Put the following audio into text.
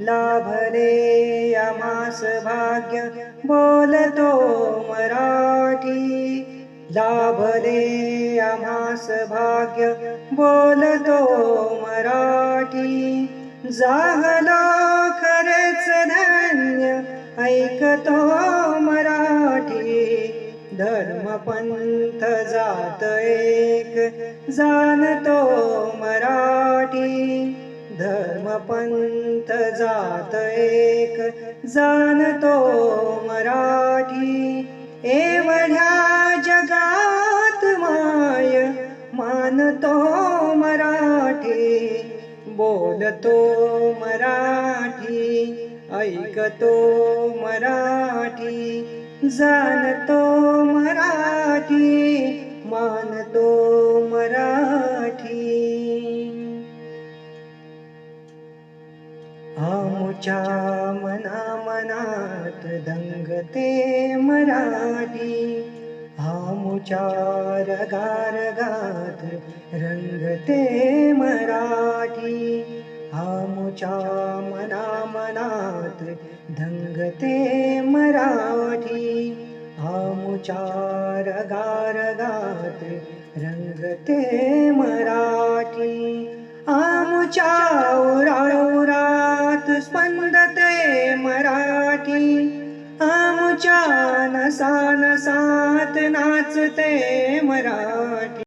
लाभले आमास भाग्य बोलतो मराठी. लाभले आम्हास भाग्य बोलतो मराठी. जाहला खरेच धन्य ऐकतो मराठी. धर्मपंथ जात एक जाणतो मराठी. धर्मपंथ जात एक जाणतो मराठी. एवढ्या जगात माय मानतो मराठी बोलतो मराठी ऐकतो मराठी जाणतो मराठी मानतो आमच्या मना मनात दंगते मराठी. आमच्या रगारगात रंगते मराठी. आमच्या मना मनात दंगते मराठी. आमच्या रगारगात रंगते मराठी. आमच्या उराळ नसात नाचते मराठी